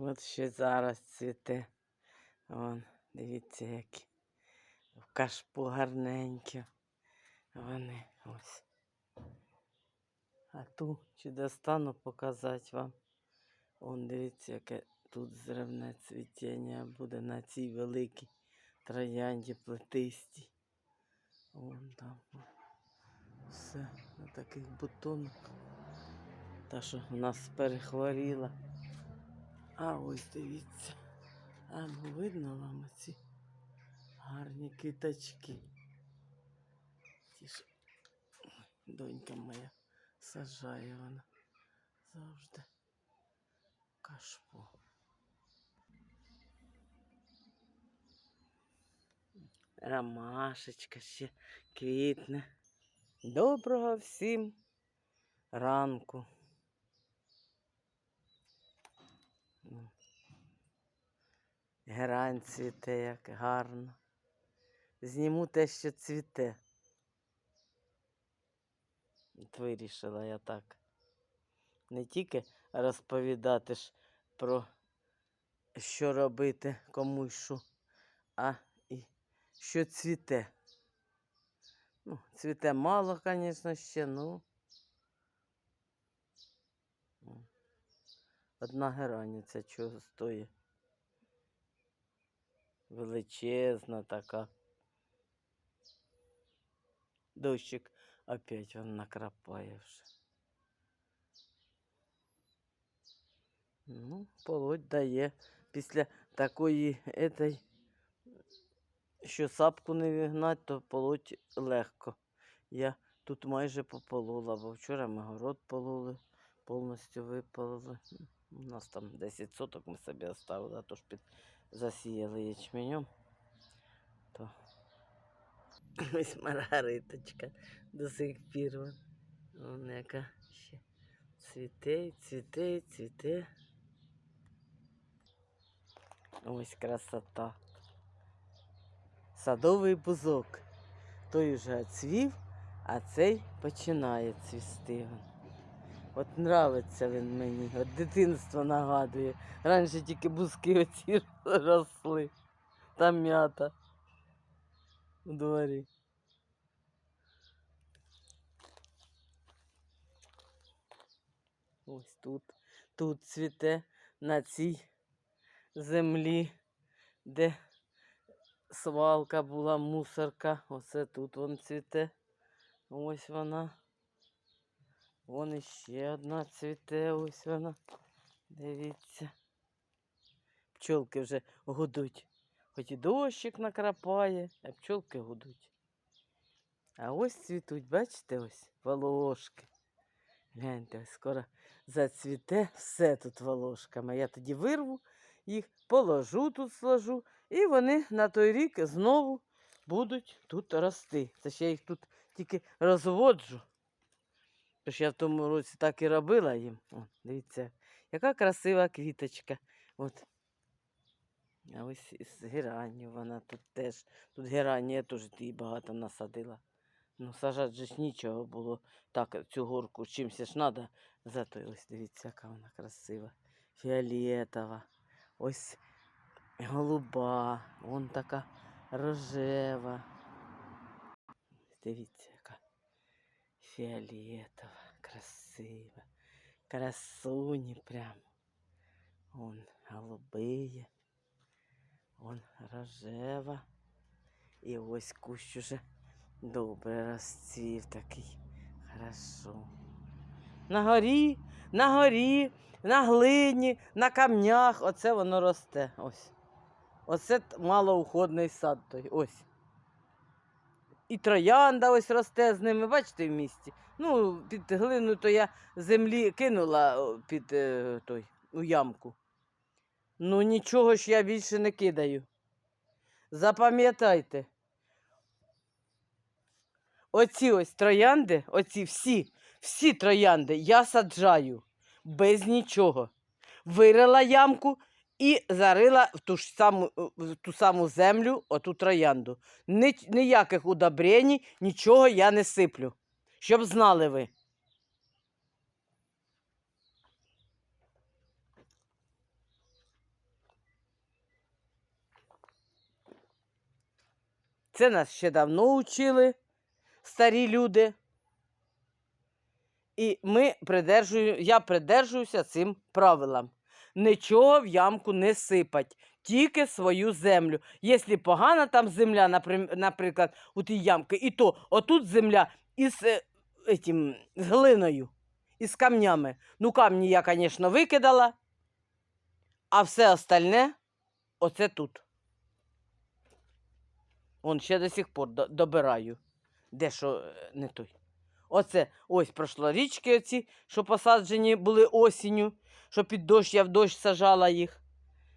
От ще зараз цвіте. Вон, дивіться, які. В кашпу гарненькі. Вони ось. А ту чи достану показати вам. Вон, дивіться, яке тут зривне цвітіння буде на цій великій троянді плетистій. Вон там. Все на таких бутонах. Та, що в нас перехворіла. А ось дивіться. А ну видно вам ці гарні квіточки. Ті ж донька моя сажає вона завжди кашпо. Ромашечка ще квітне. Доброго всім ранку. Герань цвіте, як гарно. Зніму те, що цвіте. От вирішила я так. Не тільки розповідати ж про що робити комусь що, а і що цвіте. Ну, цвіте мало, звісно, ще, ну. Одна гераниця чого стоїть. Величезна така. Дощик опять він накрапає вже. Ну, полоть дає після такої етой, що сапку не вігнать, то полоть легко. Я тут майже пополола, бо вчора ми город пололи, повністю випалили. У нас там 10 соток ми собі оставили, а то ж під засіяли ячменем. То ось маргариточка до сих пір. вон. Яка ще цвіте, цвіте, цвіте. Ось красота. Садовий бузок. Той уже цвів, а цей починає цвісти. От нравиться він мені, от дитинство нагадує. Раніше тільки бузки оці росли. Там м'ята у дворі. Ось тут, тут цвіте на цій землі, де свалка була, мусорка. Оце тут вон цвіте. Ось вона. Вон іще одна цвіте, ось вона. Дивіться. Пчолки вже гудуть. Хоч і дощик накрапає, а пчолки гудуть. А ось цвітуть, бачите, ось волошки. Гляньте, скоро зацвіте все тут волошками. Я тоді вирву їх, положу тут, сложу, і вони на той рік знову будуть тут рости. Це ж я їх тут тільки розводжу. Тож я в тому році так і робила їм. О, дивіться, яка красива квіточка. От. А ось із геранню вона тут теж. Тут герані я теж її багато насадила. Ну, сажати ж нічого було. Так, цю горку чимся ж треба. Зато ось дивіться, яка вона красива. Фіолетова. Ось голуба. Вон така рожева. Дивіться, яка фіолетова, красива. Красуні прям. Вон голубиє. Вон рожева. І ось кущ уже добре розцвів такий. Хорошо. На горі, на горі, на глині, на камнях. Оце воно росте. Ось. Оце малоуходний сад той. Ось. І троянда ось росте з ними, бачите, в місті. Ну, під глину то я землі кинула під е, той, у ямку. Ну, нічого ж я більше не кидаю. Запам'ятайте. Оці ось троянди, оці всі, всі троянди я саджаю без нічого. Вирила ямку і зарила в ту ж саму е, в ту саму землю, оту троянду. Ні, Ніяких удобрень, нічого я не сиплю. Щоб знали ви. Це нас ще давно учили старі люди. І ми придержую, я придержуюся цим правилам. Нічого в ямку не сипать, тільки свою землю. Якщо погана там земля, наприклад, у тій ямки, і то отут земля із е, етім, з глиною, із камнями. Ну, камні я, звісно, викидала, а все остальне оце тут. Он ще до сих пор добираю. Де що е, не той. Оце ось прошлорічки оці, що посаджені були осінню, що під дощ я в дощ сажала їх.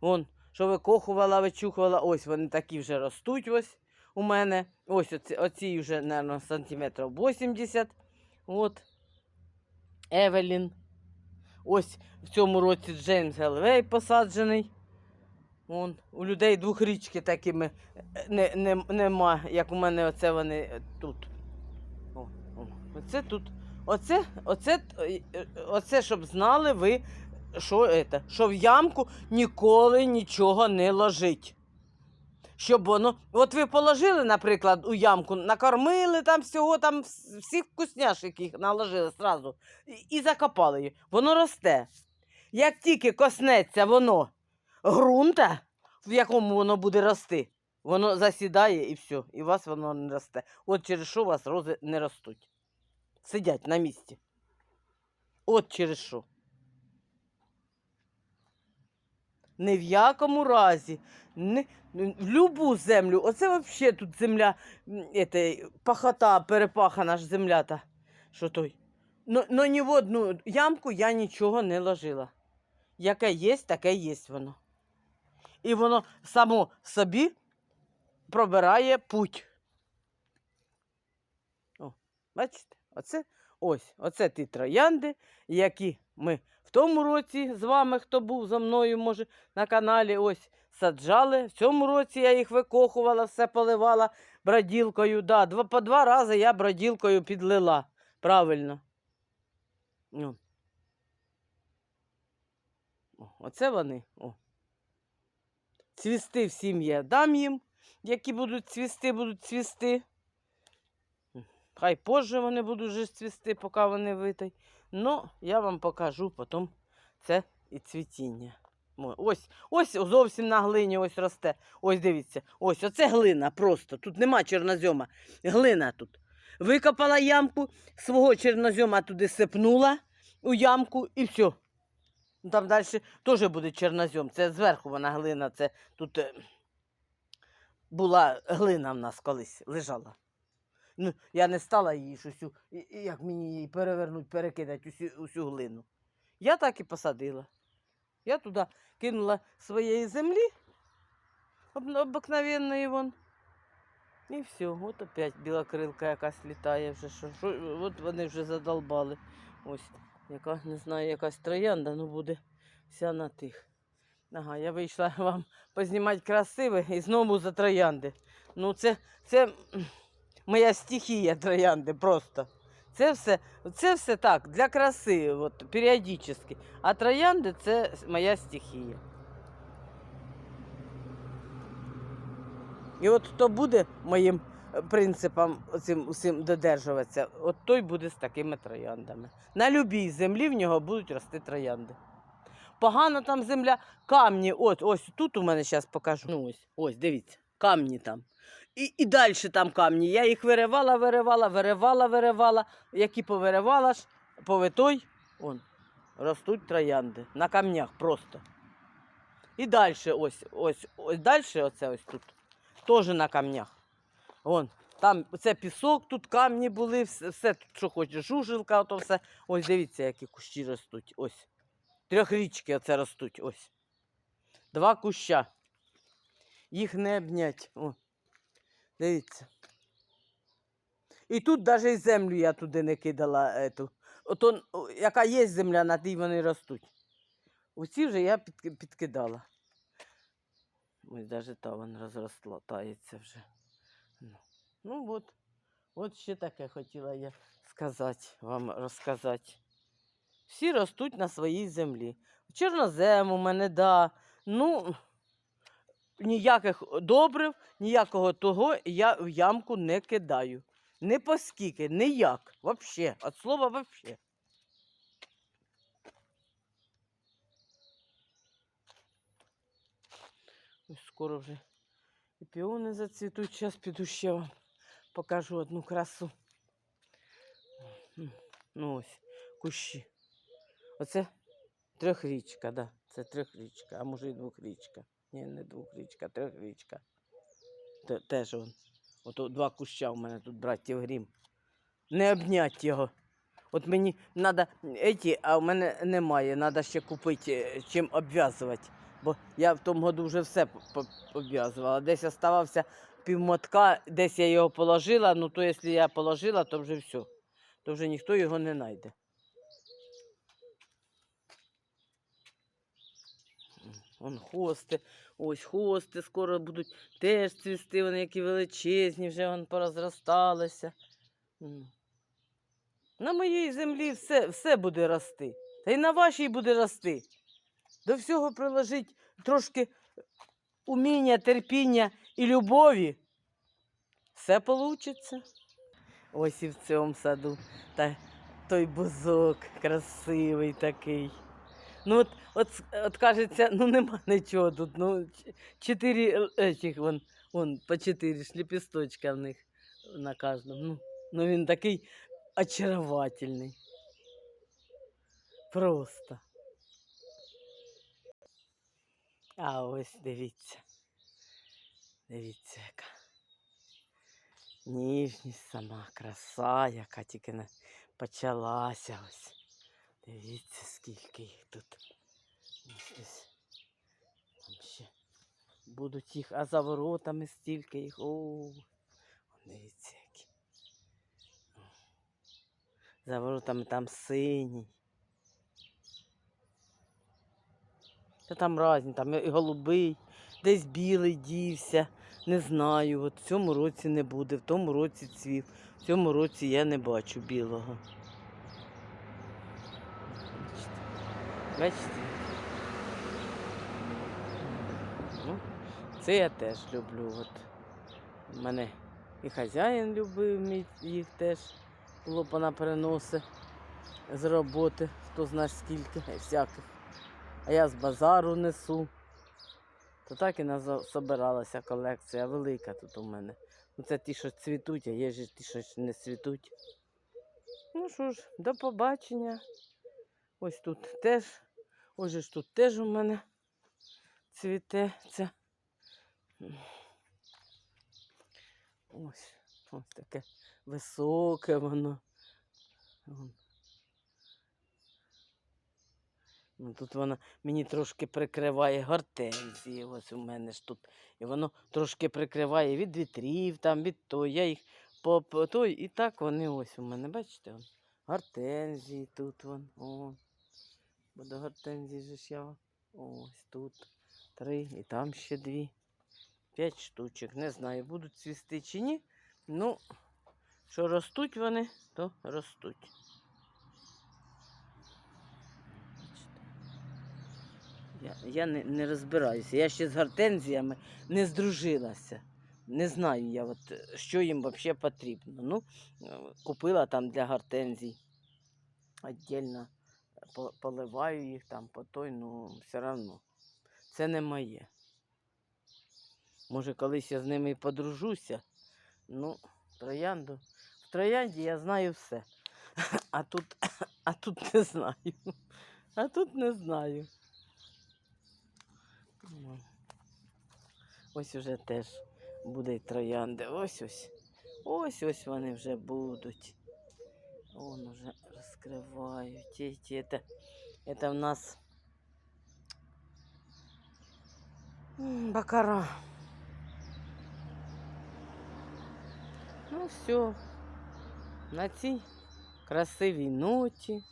Вон, що викохувала, вичухувала. Ось вони такі вже ростуть ось у мене. Ось оці, оці вже, мабуть, сантиметрів 80. От. Евелін. Ось в цьому році Джеймс Гелвей посаджений. Вон, у людей двохрічки такими е, не, не, нема, як у мене оце вони е, тут. Оце тут. Оце, оце, е, е, оце, щоб знали ви, що, це, що в ямку ніколи нічого не ложить. Щоб воно. От ви положили, наприклад, у ямку, накормили там всього, там всіх вкусняшок їх наложили зразу і, і закопали її. Воно росте. Як тільки коснеться воно ґрунта, в якому воно буде рости, воно засідає і все, і у вас воно не росте. От через що у вас рози не ростуть. Сидять на місці. От через що. Ні в якому разі. Не, в любу землю. Оце взагалі тут земля, ете, пахота, перепахана ж земля та, що той. Но, но ні в одну ямку я нічого не ложила. Яке є, таке є воно. І воно само собі пробирає путь. О, бачите? Оце ось, оце ті троянди, які ми в тому році з вами, хто був за мною, може, на каналі, ось саджали. В цьому році я їх викохувала, все поливала броділкою. Да, два, по два рази я броділкою підлила. Правильно. О, оце вони. О. Цвісти всім я дам їм, які будуть цвісти, будуть цвісти. Хай позже вони будуть вже цвісти, поки вони витай. Ну, я вам покажу потім це і цвітіння. Ось, ось зовсім на глині ось росте. Ось дивіться, ось оце глина просто. Тут нема чорнозьома. Глина тут. Викопала ямку, свого чорнозьома туди сипнула у ямку і все. Там далі теж буде чорнозьом. Це зверху вона глина. Це тут е, була глина в нас колись лежала. Ну, я не стала її і як мені її перевернуть, перекидати усю, усю глину. Я так і посадила. Я туди кинула своєї землі, об- обикновенної вон. І все, от опять білокрилка якась літає вже. Що, що, от вони вже задолбали. Ось, яка, не знаю, якась троянда, ну буде вся на тих. Ага, я вийшла вам познімати красиве і знову за троянди. Ну, це, це моя стихія троянди просто. Це все, це все так, для краси, от, періодично. А троянди це моя стихія. І от хто буде моїм е, принципам цим усім додержуватися, от той буде з такими трояндами. На любій землі в нього будуть рости троянди. Погано там земля, камні, от, ось тут у мене зараз покажу. Ну ось, ось, дивіться, камні там. І, і далі там камні. Я їх виривала, виривала, виривала, виривала. Які повиривала ж, повитой, он, ростуть троянди. На камнях просто. І далі ось, ось, ось далі оце ось тут. Теж на камнях. Вон, там це пісок, тут камні були, все, все тут, що хочеш, жужелка, ото все. Ось дивіться, які кущі ростуть. Ось. Трьохрічки оце ростуть. Ось. Два куща. Їх не обнять. О. Дивіться. І тут навіть землю я туди не кидала. Ету. Ото, о, яка є земля, на тій вони ростуть. Оці вже я під, підкидала. Ось навіть та вона розросла, тається вже. Ну, ну от, от ще таке хотіла я сказати, вам розказати. Всі ростуть на своїй землі. Чорнозем у мене, да. Ну, ніяких добрив, ніякого того я в ямку не кидаю. Не поскільки, ніяк. Вообще. От слова вообще. Ось скоро вже і піони зацвітуть. Зараз піду ще вам покажу одну красу. Ну ось, кущі. Оце трьохрічка, да. Це трьохрічка, а може і двохрічка. Ні, не двохрічка, трьохрічка. Те- Теж он. Ото два куща у мене тут братів грім. Не обнять його. От мені треба еті, а в мене немає. Треба ще купити е, чим обв'язувати. Бо я в тому году вже все обв'язувала. Десь оставався півмотка, десь я його положила. Ну то якщо я положила, то вже все. То вже ніхто його не знайде. Вон хости, ось хости скоро будуть теж цвісти, вони які величезні, вже вон порозросталися. На моїй землі все, все буде рости. Та й на вашій буде рости. До всього приложить трошки уміння, терпіння і любові. Все получиться. Ось і в цьому саду. Та той бузок красивий такий. Ну от, от, от кажеться, ну нема нічого тут. Ну, чотири е, этих, вон, вон, по чотири ж лепесточка в них на кожному. Ну, ну він такий очаровательний. Просто. А ось дивіться. Дивіться, яка. Ніжність сама, краса, яка тільки почалася ось. Дивіться, скільки їх тут. Ось. Там ще будуть їх, а за воротами стільки їх. О, дивіться, які. За воротами там синій. Та там різні, там і голубий, десь білий дівся. Не знаю. От в цьому році не буде, в тому році цвів. В цьому році я не бачу білого. Бачите? Ну, це я теж люблю. От. Мене і хазяїн любив їх теж. Було вона переноси з роботи, хто знає скільки, всяких. А я з базару несу. То так і собиралася колекція велика тут у мене. Ну це ті, що цвітуть, а є ж ті, що не цвітуть. Ну що ж, до побачення. Ось тут теж, ось ж тут теж у мене цвіте це. Ось, ось таке високе воно. Ну, тут воно мені трошки прикриває гортензії. Ось у мене ж тут. І воно трошки прикриває від вітрів, там, від того. Я їх по, той, і так вони ось у мене, бачите? Гортензії тут вон. О. Бо до гортензії же ж я. Ось тут три, і там ще дві. П'ять штучок. Не знаю, будуть цвісти чи ні. Ну, що ростуть вони, то ростуть. Я, я не, не розбираюся. Я ще з гортензіями не здружилася. Не знаю я, от, що їм взагалі потрібно. Ну, купила там для гортензій. По- поливаю їх там по той, ну все одно. Це не моє. Може, колись я з ними і подружуся. Ну, троянду. В троянді я знаю все. А тут, а тут не знаю. А тут не знаю. Ось уже теж буде троянди. Ось ось. Ось ось вони вже будуть. Вон уже розкривають. Ті, ті, це, це в нас м, бакара. Ну все. На цій красивій ноті.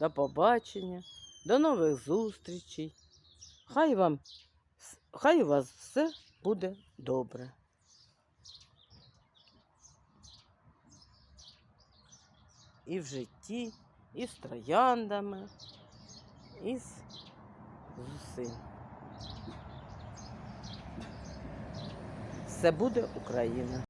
До побачення. До нових зустрічей. Хай вам, с- хай у вас все буде добре. і в житті, і з трояндами, і з усім. Все буде Україна.